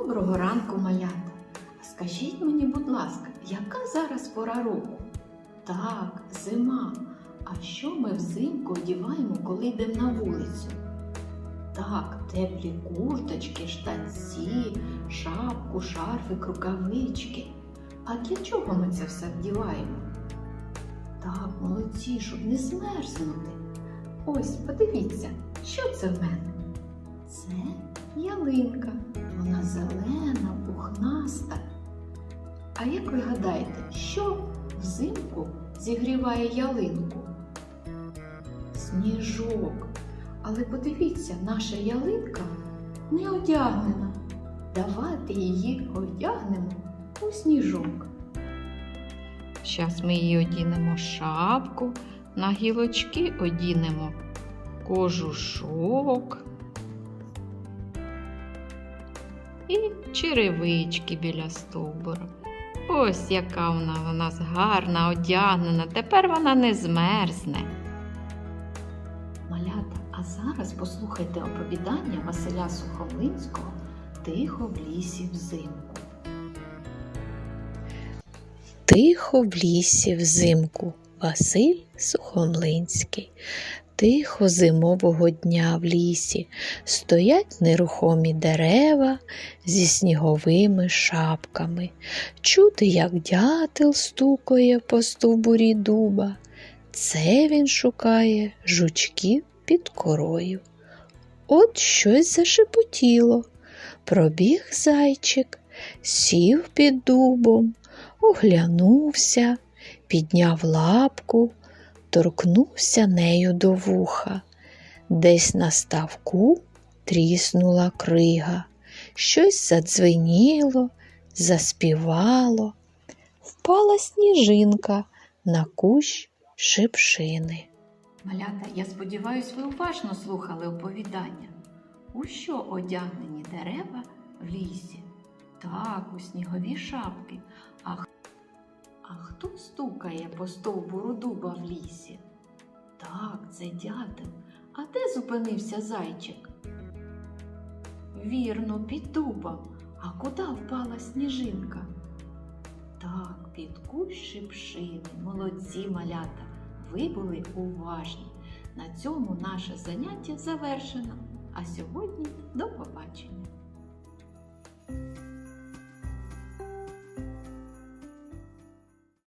Доброго ранку, малята. Скажіть мені, будь ласка, яка зараз пора року? Так, зима. А що ми взимку одіваємо, коли йдемо на вулицю? Так, теплі курточки, штанці, шапку, шарфик, рукавички. А для чого ми це все вдіваємо? Так, молодці, щоб не змерзнути. Ось, подивіться, що це в мене? Це ялинка. Зелена, пухнаста. А як ви гадаєте, що взимку зігріває ялинку? Сніжок. Але подивіться, наша ялинка не одягнена. Давайте її одягнемо у сніжок. Зараз ми їй одінемо шапку, на гілочки одінемо кожушок і черевички біля стовбура. Ось яка вона у нас гарна, одягнена. Тепер вона не змерзне. Малята, а зараз послухайте оповідання Василя Сухомлинського Тихо в лісі взимку. Тихо в лісі взимку Василь Сухомлинський. Тихо зимового дня в лісі стоять нерухомі дерева зі сніговими шапками. Чути, як дятел стукає по стовбурі дуба. Це він шукає жучків під корою. От щось зашепотіло. Пробіг зайчик, сів під дубом, оглянувся, підняв лапку, торкнувся нею до вуха. Десь на ставку тріснула крига, щось задзвеніло, заспівало. Впала сніжинка на кущ шипшини. Малята, я сподіваюся, ви уважно слухали оповідання. У що одягнені дерева в лісі? Так, у снігові шапки. А, а хто стукає по стовбуру дуба в лісі? Так, це дятел. А де зупинився зайчик? Вірно, під дубом. А куди впала сніжинка? Так, під кущ шипшини. Молодці малята. Ви були уважні. На цьому наше заняття завершено. А сьогодні до побачення.